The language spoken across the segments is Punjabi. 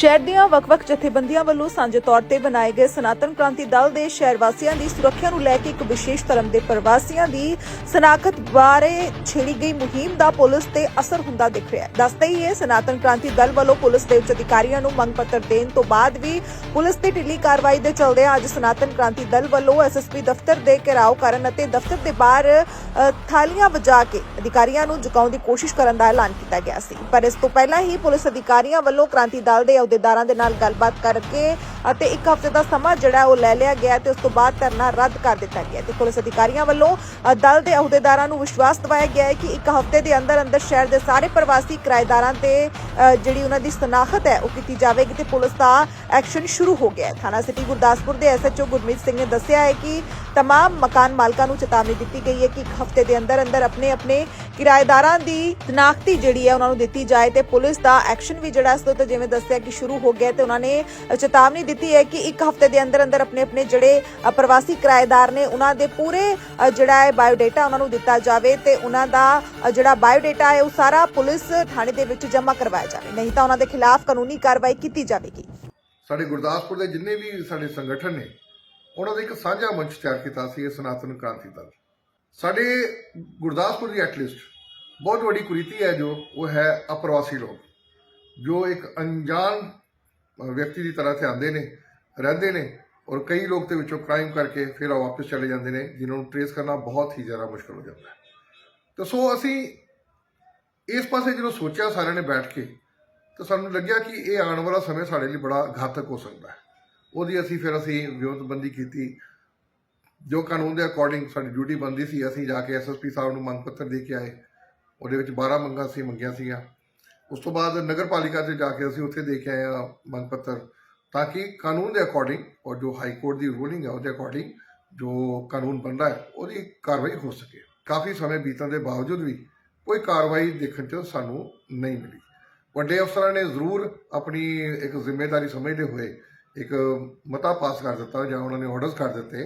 ਸ਼ਹਿਰ ਦੀਆਂ ਵੱਖ-ਵੱਖ ਜਥੇਬੰਦੀਆਂ ਵੱਲੋਂ ਸਾਂਝੇ ਤੌਰ ਤੇ ਬਣਾਏ ਗਏ ਸਨਾਤਨ ਕ੍ਰਾਂਤੀ ਦਲ ਦੇ ਸ਼ਹਿਰ ਵਾਸੀਆਂ ਦੀ ਸੁਰੱਖਿਆ ਨੂੰ ਲੈ ਕੇ ਇੱਕ ਵਿਸ਼ੇਸ਼ ਧਰਮ ਦੇ ਪ੍ਰਵਾਸੀਆਂ ਦੀ ਸਨਾਖਤ ਬਾਰੇ ਛੇੜੀ ਗਈ ਮੁਹਿੰਮ ਦਾ ਪੁਲਿਸ ਤੇ ਅਸਰ ਹੁੰਦਾ ਦਿਖ ਰਿਹਾ ਹੈ। ਦੱਸਦੇ ਹੀ ਇਹ ਸਨਾਤਨ ਕ੍ਰਾਂਤੀ ਦਲ ਵੱਲੋਂ ਪੁਲਿਸ ਦੇ ਉੱਚ ਅਧਿਕਾਰੀਆਂ ਨੂੰ ਮੰਗ ਪੱਤਰ ਦੇਣ ਤੋਂ ਬਾਅਦ ਵੀ ਪੁਲਿਸ ਤੇ ਢਿੱਲੀ ਕਾਰਵਾਈ ਦੇ ਚਲਦੇ ਅੱਜ ਸਨਾਤਨ ਕ੍ਰਾਂਤੀ ਦਲ ਵੱਲੋਂ ਐਸਐਸਪੀ ਦਫ਼ਤਰ ਦੇ ਘਿਰਾਓ ਕਰਨ ਅਤੇ ਦਫ਼ਤਰ ਦੇ ਬਾਹਰ ਥਾਲੀਆਂ ਵਜਾ ਕੇ ਅਧਿਕਾਰੀਆਂ ਨੂੰ ਝੁਕਾਉਣ ਦੀ ਕੋਸ਼ਿਸ਼ ਕਰਨ ਦਾ ਐਲਾਨ ਕੀਤਾ ਗਿਆ ਸੀ। ਪਰ ਇਸ ਤੋਂ ਪਹਿਲਾਂ ਹੀ ਪੁਲਿਸ ਅਧਿਕਾਰੀਆਂ ਵੱਲੋਂ ਕ੍ਰਾਂਤੀ ਦਲ ਦੇ ਅਹੁਦੇਦਾਰਾਂ ਦੇ ਨਾਲ ਗੱਲਬਾਤ ਕਰਕੇ ਅਤੇ ਇੱਕ ਹਫ਼ਤੇ ਦਾ ਸਮਾਂ ਜਿਹੜਾ ਉਹ ਲੈ ਲਿਆ ਗਿਆ ਤੇ ਉਸ ਤੋਂ ਬਾਅਦ ਧਰਨਾ ਰੱਦ ਕਰ ਦਿੱਤਾ ਗਿਆ ਤੇ ਪੁਲਿਸ ਅਧਿਕਾਰੀਆਂ ਵੱਲੋਂ ਦਲ ਦੇ ਅਹੁਦੇਦਾਰਾਂ ਨੂੰ ਵਿਸ਼ਵਾਸ ਦਿਵਾਇਆ ਗਿਆ ਹੈ ਕਿ ਇੱਕ ਹਫ਼ਤੇ ਦੇ ਅੰਦਰ ਅੰਦਰ ਸ਼ਹਿਰ ਦੇ ਸਾਰੇ ਪ੍ਰਵਾਸੀ ਕਿਰਾਏਦਾਰਾਂ ਤੇ ਜਿਹੜੀ ਉਹਨਾਂ ਦੀ ਸਨਾਖਤ ਹੈ ਉਹ ਕੀਤੀ ਜਾਵੇਗੀ ਤੇ ਪੁਲਿਸ ਦਾ ਐਕਸ਼ਨ ਸ਼ੁਰੂ ਹੋ ਗਿਆ ਹੈ। ਥਾਣਾ ਸਿਟੀ ਗੁਰਦਾਸਪੁਰ ਦੇ ਐਸਐਚਓ ਗੁਰਮੀਤ ਸਿੰਘ ਨੇ ਦੱਸਿਆ ਹੈ ਕਿ ਤਮਾਮ ਮਕਾਨ ਮਾਲਕਾਂ ਨੂੰ ਚੇਤਾਵਨੀ ਦਿੱਤੀ ਗਈ ਹੈ ਕਿ ਇੱਕ ਹਫ਼ਤੇ ਦੇ ਅੰਦਰ ਅੰਦਰ ਆਪਣੇ ਆਪਣੇ ਕਿਰਾਏਦਾਰਾਂ ਦੀ ਤਨਾਖਤੀ ਜਿਹੜੀ ਹੈ ਉਹਨਾਂ ਨੂੰ ਦਿੱਤੀ ਜਾਏ ਤੇ ਪੁਲਿਸ ਦਾ ਐਕਸ਼ਨ ਵੀ ਜਿਹੜਾ ਇਸ ਤੋਂ ਜਿਵੇਂ ਦੱਸਿਆ ਕਿ ਸ਼ੁਰੂ ਹੋ ਗਿਆ ਤੇ ਉਹਨਾਂ ਨੇ ਚੇਤਾਵਨੀ ਦਿੱਤੀ ਹੈ ਕਿ ਇੱਕ ਹਫ਼ਤੇ ਦੇ ਅੰਦਰ ਅੰਦਰ ਆਪਣੇ ਆਪਣੇ ਜਿਹੜੇ ਪ੍ਰਵਾਸੀ ਕਿਰਾਏਦਾਰ ਨੇ ਉਹਨਾਂ ਦੇ ਪੂਰੇ ਜਿਹੜਾ ਹੈ ਬਾਇਓਡਾਟਾ ਉਹਨਾਂ ਨੂੰ ਦਿੱਤਾ ਜਾਵੇ ਤੇ ਉਹਨਾਂ ਦਾ ਜਿਹੜਾ ਬਾਇਓਡਾਟਾ ਹੈ ਉਹ ਸਾਰਾ ਪੁਲਿਸ ਥਾਣੇ ਦੇ ਵਿੱਚ ਜਮ੍ਹਾਂ ਕਰਵਾਇਆ ਜਾਵੇ। ਨਹੀਂ ਤਾਂ ਉਹਨਾਂ ਦੇ ਖਿਲਾਫ ਕਾਨੂੰਨੀ ਕਾਰਵਾਈ ਕੀਤੀ ਜਾਵੇਗੀ। ਸਾਡੇ ਗੁਰਦਾਸਪੁਰ ਦੇ ਜਿੰਨੇ ਵੀ ਸਾਡੇ ਸੰਗਠਨ ਨੇ, ਉਹਨਾਂ ਦਾ ਇੱਕ ਸਾਂਝਾ ਮੰਚ ਤਿਆਰ ਕੀਤਾ ਸੀ ਇਹ ਸਨਾਤਨ ਕ੍ਰਾਂਤੀ ਦਲ। ਸਾਡੇ ਗੁਰਦਾਸਪੁਰ ਦੀ ਐਟਲੀਸਟ ਬਹੁਤ ਵੱਡੀ ਕੁਰੀਤੀ ਹੈ ਜੋ, ਉਹ ਹੈ ਅਪਰਵਾਸੀ ਲੋਕ। ਜੋ ਇੱਕ ਅਣਜਾਣ ਵਿਅਕਤੀ ਦੀ ਤਰ੍ਹਾਂ ਇੱਥੇ ਆਉਂਦੇ ਨੇ, ਰਹਿੰਦੇ ਨੇ ਔਰ ਕਈ ਲੋਕ ਦੇ ਵਿੱਚੋਂ ਕ੍ਰਾਈਮ ਕਰਕੇ ਫਿਰ ਉਹ ਵਾਪਸ ਚਲੇ ਜਾਂਦੇ ਨੇ, ਜਿਨ੍ਹਾਂ ਨੂੰ ਟ੍ਰੇਸ ਕਰਨਾ ਬਹੁਤ ਹੀ ਜ਼ਿਆਦਾ ਮੁਸ਼ਕਲ ਹੋ ਜਾਂਦਾ ਹੈ। ਤਾਂ ਸੋ ਅਸੀਂ ਇਸ ਪਾਸੇ ਜਦੋਂ ਸੋਚਿਆ ਸਾਰਿਆਂ ਨੇ ਬੈਠ ਕੇ, ਤਾਂ ਸਾਨੂੰ ਲੱਗਿਆ ਕਿ ਇਹ ਆਉਣ ਵਾਲਾ ਸਮੇਂ ਸਾਡੇ ਲਈ ਬੜਾ ਘਾਤਕ ਹੋ ਸਕਦਾ ਹੈ। ਉਹਦੀ ਅਸੀਂ ਫਿਰ ਅਸੀਂ ਵਿਉਂਤਬੰਦੀ ਕੀਤੀ। ਜੋ ਕਾਨੂੰਨ ਦੇ ਅਕੋਰਡਿੰਗ ਸਾਡੀ ਡਿਊਟੀ ਬੰਦੀ ਸੀ, ਅਸੀਂ ਜਾ ਕੇ ਐਸਐਸਪੀ ਸਾਹਿਬ ਨੂੰ ਮੰਗ ਪੱਤਰ ਦੇ ਕੇ ਆਏ। ਉਹਦੇ ਵਿੱਚ 12 ਮੰਗਾਂ ਸੀ ਮੰਗੀਆਂ ਸੀਗੀਆਂ। ਉਸ ਤੋਂ ਬਾਅਦ ਨਗਰ ਪਾਲਿਕਾ 'ਤੇ ਜਾ ਕੇ ਅਸੀਂ ਉੱਥੇ ਦੇ ਆਏ ਹਾਂ ਮੰਗ ਪੱਤਰ ਤਾਂ ਕਿ ਕਾਨੂੰਨ ਦੇ ਅਕੋਰਡਿੰਗ ਔਰ ਜੋ ਹਾਈ ਕੋਰਟ ਦੀ ਰੂਲਿੰਗ ਹੈ, ਉਹਦੇ ਅਕੋਰਡਿੰਗ ਜੋ ਕਾਨੂੰਨ ਬਣਦਾ ਹੈ, ਉਹਦੀ ਕਾਰਵਾਈ ਹੋ ਸਕੇ। ਕਾਫੀ ਸਮੇਂ ਬੀਤਣ ਦੇ ਬਾਵਜੂਦ ਵੀ ਕੋਈ ਕਾਰਵਾਈ ਦੇਖਣ 'ਚ ਸਾਨੂੰ ਨਹੀਂ ਮਿਲੀ। ਵੱਡੇ ਅਫਸਰਾਂ ਨੇ ਜ਼ਰੂਰ ਆਪਣੀ ਇੱਕ ਜ਼ਿੰਮੇਵਾਰੀ ਸਮਝਦੇ ਹੋਏ ਇੱਕ ਮਤਾ ਪਾਸ ਕਰ ਦਿੱਤਾ ਜਾਂ ਉਹਨਾਂ ਨੇ ਆਰਡਰਸ ਕਰ ਦਿੱਤੇ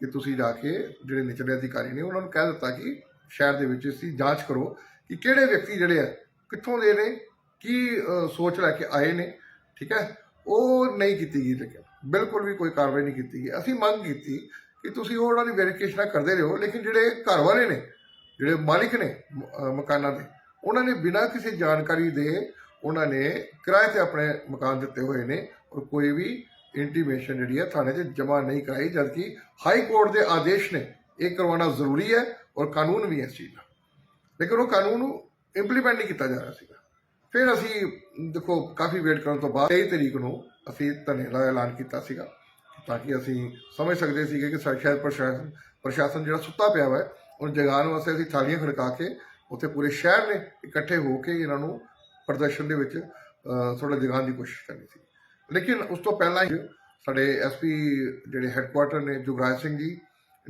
ਕਿ ਤੁਸੀਂ ਜਾ ਕੇ ਜਿਹੜੇ ਨਿਚਲੇ ਅਧਿਕਾਰੀ ਨੇ ਉਹਨਾਂ ਨੂੰ ਕਹਿ ਦਿੱਤਾ ਕਿ ਸ਼ਹਿਰ ਦੇ ਵਿੱਚ ਇਸ ਦੀ ਜਾਂਚ ਕਰੋ ਕਿ ਕਿਹੜੇ ਵਿਅਕਤੀ ਜਿਹੜੇ ਆ ਕਿੱਥੋਂ ਦੇ ਨੇ, ਕੀ ਸੋਚ ਲੈ ਕੇ ਆਏ ਨੇ, ਠੀਕ ਹੈ? ਉਹ ਨਹੀਂ ਕੀਤੀ ਗਈ ਲੇਕਿਨ, ਬਿਲਕੁਲ ਵੀ ਕੋਈ ਕਾਰਵਾਈ ਨਹੀਂ ਕੀਤੀ ਗਈ। ਅਸੀਂ ਮੰਗ ਕੀਤੀ ਕਿ ਤੁਸੀਂ ਉਹਨਾਂ ਦੀ ਵੈਰੀਫਿਕੇਸ਼ਨ ਕਰਦੇ ਰਹੋ, ਲੇਕਿਨ ਜਿਹੜੇ ਘਰ ਵਾਲੇ ਨੇ, ਜਿਹੜੇ ਮਾਲਿਕ ਨੇ ਮਕਾਨਾਂ ਦੇ, ਉਹਨਾਂ ਨੇ ਬਿਨਾਂ ਕਿਸੇ ਜਾਣਕਾਰੀ ਦੇ ਉਹਨਾਂ ਨੇ ਕਿਰਾਏ ਤੇ ਆਪਣੇ ਮਕਾਨ ਦਿੱਤੇ ਹੋਏ ਨੇ ਔਰ ਕੋਈ ਵੀ ਇੰਟੀਮੇਸ਼ਨ ਜਿਹੜੀ ਹੈ ਥਾਣੇ 'ਚ ਜਮ੍ਹਾਂ ਨਹੀਂ ਕਰਾਈ, ਜਦਕਿ ਹਾਈ ਕੋਰਟ ਦੇ ਆਦੇਸ਼ ਨੇ ਇਹ ਕਰਵਾਉਣਾ ਜ਼ਰੂਰੀ ਹੈ ਔਰ ਕਾਨੂੰਨ ਵੀ ਹੈ ਇਸ ਚੀਜ਼ ਦਾ। ਲੇਕਿਨ ਉਹ ਕਾਨੂੰਨ ਇੰਪਲੀਮੈਂਟ ਨਹੀਂ ਕੀਤਾ ਜਾ ਰਿਹਾ ਸੀਗਾ। ਫਿਰ ਅਸੀਂ ਦੇਖੋ, ਕਾਫੀ ਵੇਟ ਕਰਨ ਤੋਂ ਬਾਅਦ 23 ਤਰੀਕ ਨੂੰ ਅਸੀਂ ਧਰਨੇ ਦਾ ਐਲਾਨ ਕੀਤਾ ਸੀਗਾ ਤਾਂ ਕਿ ਅਸੀਂ ਸਮਝ ਸਕਦੇ ਸੀਗੇ ਕਿ ਸਾ- ਸ਼ਾਇਦ ਪ੍ਰਸ਼ਾਸਨ ਪ੍ਰਸ਼ਾਸਨ ਜਿਹੜਾ ਸੁੱਤਾ ਪਿਆ ਵਾ, ਉਹਨੂੰ ਜਗਾਉਣ ਵਾਸਤੇ ਅਸੀਂ ਥਾਲੀਆਂ ਖੜਕਾ ਕੇ ਉੱਥੇ ਪੂਰੇ ਸ਼ਹਿਰ ਨੇ ਇਕੱਠੇ ਹੋ ਕੇ ਇਹਨਾਂ ਨੂੰ ਪ੍ਰਦਰਸ਼ਨ ਦੇ ਵਿੱਚ ਥੋੜਾ ਜਗਾਉਣ ਦੀ ਕੋਸ਼ਿਸ਼ ਕਰਨੀ ਸੀ। ਲੇਕਿਨ ਉਸ ਤੋਂ ਪਹਿਲਾਂ ਹੀ ਸਾਡੇ ਐਸਪੀ ਜਿਹੜੇ ਹੈੱਡਕੁਆਟਰ ਨੇ, ਜੁਗਰਾਜ ਸਿੰਘ ਜੀ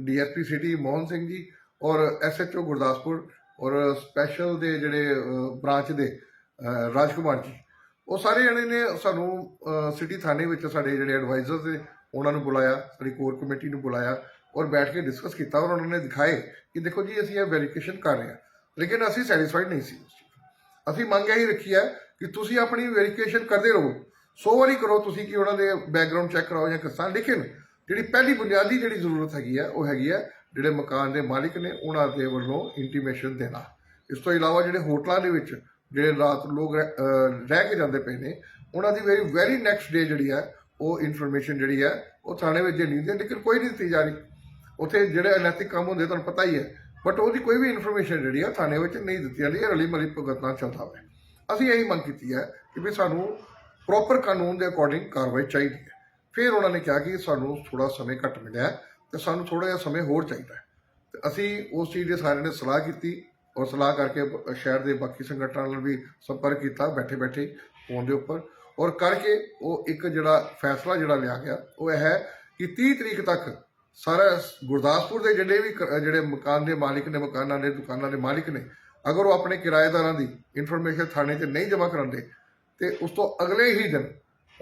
ਡੀਐਸਪੀ ਸਿਟੀ, ਮੋਹਨ ਸਿੰਘ ਜੀ ਔਰ ਐਸਐਚਓ ਗੁਰਦਾਸਪੁਰ ਔਰ ਸਪੈਸ਼ਲ ਦੇ ਜਿਹੜੇ ਬ੍ਰਾਂਚ ਦੇ ਰਾਜ ਕੁਮਾਰ ਜੀ, ਉਹ ਸਾਰੇ ਜਣੇ ਨੇ ਸਾਨੂੰ ਸਿਟੀ ਥਾਣੇ ਵਿੱਚ ਸਾਡੇ ਜਿਹੜੇ ਐਡਵਾਈਜ਼ਰ ਨੇ, ਉਹਨਾਂ ਨੂੰ ਬੁਲਾਇਆ, ਸਾਡੀ ਕੋਰ ਕਮੇਟੀ ਨੂੰ ਬੁਲਾਇਆ ਔਰ ਬੈਠ ਕੇ ਡਿਸਕਸ ਕੀਤਾ, ਔਰ ਉਹਨਾਂ ਨੇ ਦਿਖਾਏ ਕਿ ਦੇਖੋ ਜੀ, ਅਸੀਂ ਇਹ ਵੈਰੀਫਿਕੇਸ਼ਨ ਕਰ ਰਹੇ ਹਾਂ। ਲੇਕਿਨ ਅਸੀਂ ਸੈਟੀਸਫਾਈਡ ਨਹੀਂ ਸੀ ਅਸੀਂ ਮੰਗ ਇਹੀ ਰੱਖੀ ਹੈ ਕਿ ਤੁਸੀਂ ਆਪਣੀ ਵੈਰੀਫਿਕੇਸ਼ਨ ਕਰਦੇ ਰਹੋ। ਸੋ ਵਾਰੀ ਕਰੋ, ਤੁਸੀਂ ਕਿ ਉਹਨਾਂ ਦੇ ਬੈਕਗ੍ਰਾਉਂਡ ਚੈੱਕ ਕਰਾਓ ਜਾਂ ਕਿਸਾਂ ਲੇਕਿਨ ਜਿਹੜੀ ਪਹਿਲੀ ਬੁਨਿਆਦੀ ਜਿਹੜੀ ਜ਼ਰੂਰਤ ਹੈਗੀ ਹੈ, ਉਹ ਹੈਗੀ ਹੈ ਜਿਹੜੇ ਮਕਾਨ ਦੇ ਮਾਲਿਕ ਨੇ ਉਹਨਾਂ ਦੇ ਵੱਲੋਂ ਇੰਟੀਮੇਸ਼ਨ ਦੇਣਾ। ਇਸ ਤੋਂ ਇਲਾਵਾ ਜਿਹੜੇ ਹੋਟਲਾਂ ਦੇ ਵਿੱਚ ਜਿਹੜੇ ਰਾਤ ਲੋਕ ਰਹਿ ਰਹਿ ਕੇ ਜਾਂਦੇ ਪਏ ਨੇ, ਉਹਨਾਂ ਦੀ ਵੈਰੀ ਵੈਰੀ ਨੈਕਸਟ ਡੇ ਜਿਹੜੀ ਹੈ, ਉਹ ਇਨਫੋਰਮੇਸ਼ਨ ਜਿਹੜੀ ਹੈ, ਉਹ ਥਾਣੇ ਵਿੱਚ ਜੇ ਨਹੀਂ ਦੇ ਲੇਕਿਨ ਕੋਈ ਨਹੀਂ ਦਿੱਤੀ ਜਾ ਰਹੀ। ਉੱਥੇ ਜਿਹੜੇ ਅਨੈਤਿਕ ਕੰਮ ਹੁੰਦੇ, ਤੁਹਾਨੂੰ ਪਤਾ ਹੀ ਹੈ ਬਟ ਉਹਦੀ ਕੋਈ ਵੀ ਇਨਫੋਰਮੇਸ਼ਨ ਜਿਹੜੀ ਆ, ਥਾਣੇ ਵਿੱਚ ਨਹੀਂ ਦਿੱਤੀ ਜਾਂਦੀ ਹੈ ਰਲੀ ਮਲੀ ਭੁਗਤ ਨਾਲ ਚੱਲਦਾ ਹੋਵੇ ਅਸੀਂ ਇਹੀ ਮੰਗ ਕੀਤੀ ਹੈ ਕਿ ਵੀ ਸਾਨੂੰ ਪ੍ਰੋਪਰ ਕਾਨੂੰਨ ਦੇ ਅਕੋਰਡਿੰਗ ਕਾਰਵਾਈ ਚਾਹੀਦੀ ਹੈ। ਫਿਰ ਉਹਨਾਂ ਨੇ ਕਿਹਾ ਕਿ ਸਾਨੂੰ ਥੋੜਾ ਸਮੇਂ ਘੱਟ ਮਿਲਿਆ ਤੇ ਸਾਨੂੰ ਥੋੜਾ ਜਿਹਾ ਸਮੇਂ ਹੋਰ ਚਾਹੀਦਾ ਹੈ। ਤੇ ਅਸੀਂ ਉਸ ਚੀਜ਼ ਦੇ ਸਾਰਿਆਂ ਨੇ ਸਲਾਹ ਕੀਤੀ ਔਰ ਸਲਾਹ ਕਰਕੇ ਸ਼ਹਿਰ ਦੇ ਬਾਕੀ ਸੰਗਠਨਾਂ ਨਾਲ ਵੀ ਸੰਪਰਕ ਕੀਤਾ ਬੈਠੇ ਬੈਠੇ ਫੋਨ ਦੇ ਉੱਪਰ। ਔਰ ਕਰਕੇ ਉਹ ਇੱਕ ਜਿਹੜਾ ਫੈਸਲਾ ਜਿਹੜਾ ਲਿਆ ਗਿਆ, ਉਹ ਇਹ ਹੈ ਕਿ 30 ਤਰੀਕ ਤੱਕ ਸਾਰਾ ਗੁਰਦਾਸਪੁਰ ਦੇ ਜਿਹੜੇ ਵੀ ਕ- ਜਿਹੜੇ ਮਕਾਨ ਦੇ ਮਾਲਕ ਨੇ, ਮਕਾਨਾਂ ਦੇ, ਦੁਕਾਨਾਂ ਦੇ ਮਾਲਿਕ ਨੇ, ਅਗਰ ਉਹ ਆਪਣੇ ਕਿਰਾਏਦਾਰਾਂ ਦੀ ਇਨਫੋਰਮੇਸ਼ਨ ਥਾਣੇ 'ਚ ਨਹੀਂ ਜਮ੍ਹਾਂ ਕਰਾਉਂਦੇ, ਤੇ ਉਸ ਤੋਂ ਅਗਲੇ ਹੀ ਦਿਨ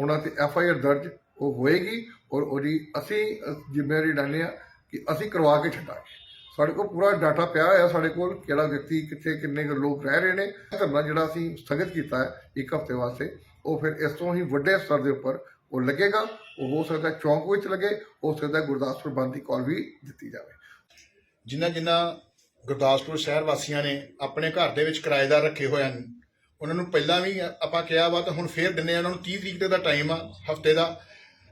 ਉਹਨਾਂ ਤੇ ਐਫ ਆਈ ਆਰ ਦਰਜ ਉਹ ਹੋਏਗੀ। ਔਰ ਉਹਦੀ ਅਸੀਂ ਜ਼ਿੰਮੇਵਾਰੀ ਲੈਂਦੇ ਆ ਕਿ ਅਸੀਂ ਕਰਵਾ ਕੇ ਛੱਡਾਂਗੇ। ਸਾਡੇ ਕੋਲ ਪੂਰਾ ਡਾਟਾ ਪਿਆ ਹੋਇਆ ਸਾਡੇ ਕੋਲ, ਕਿਹੜਾ ਵਿਅਕਤੀ, ਕਿੱਥੇ, ਕਿੰਨੇ ਕੁ ਲੋਕ ਰਹਿ ਰਹੇ ਨੇ। ਧਰਨਾ ਜਿਹੜਾ ਅਸੀਂ ਸਥਗਿਤ ਕੀਤਾ ਹੈ ਇੱਕ ਹਫ਼ਤੇ ਵਾਸਤੇ, ਉਹ ਫਿਰ ਇਸ ਤੋਂ ਹੀ ਵੱਡੇ ਸਤਰ ਦੇ ਉੱਪਰ ਉਹ ਲੱਗੇਗਾ। ਉਹ ਹੋ ਸਕਦਾ ਚੌਂਕ ਵਿੱਚ ਲੱਗੇ, ਹੋ ਸਕਦਾ ਗੁਰਦਾਸਪੁਰ ਬੰਦ ਦੀ ਕਾਲ ਵੀ ਦਿੱਤੀ ਜਾਵੇ। ਜਿਨ੍ਹਾਂ ਜਿਨ੍ਹਾਂ ਗੁਰਦਾਸਪੁਰ ਸ਼ਹਿਰ ਵਾਸੀਆਂ ਨੇ ਆਪਣੇ ਘਰ ਦੇ ਵਿੱਚ ਕਿਰਾਏਦਾਰ ਰੱਖੇ ਹੋਏ ਹਨ, ਉਹਨਾਂ ਨੂੰ ਪਹਿਲਾਂ ਵੀ ਆਪਾਂ ਕਿਹਾ ਵਾ ਤਾਂ ਹੁਣ ਫੇਰ ਦਿੰਨੇ ਆ ਉਹਨਾਂ ਨੂੰ 30 ਤਰੀਕ ਦਾ ਟਾਈਮ ਆ, ਹਫ਼ਤੇ ਦਾ।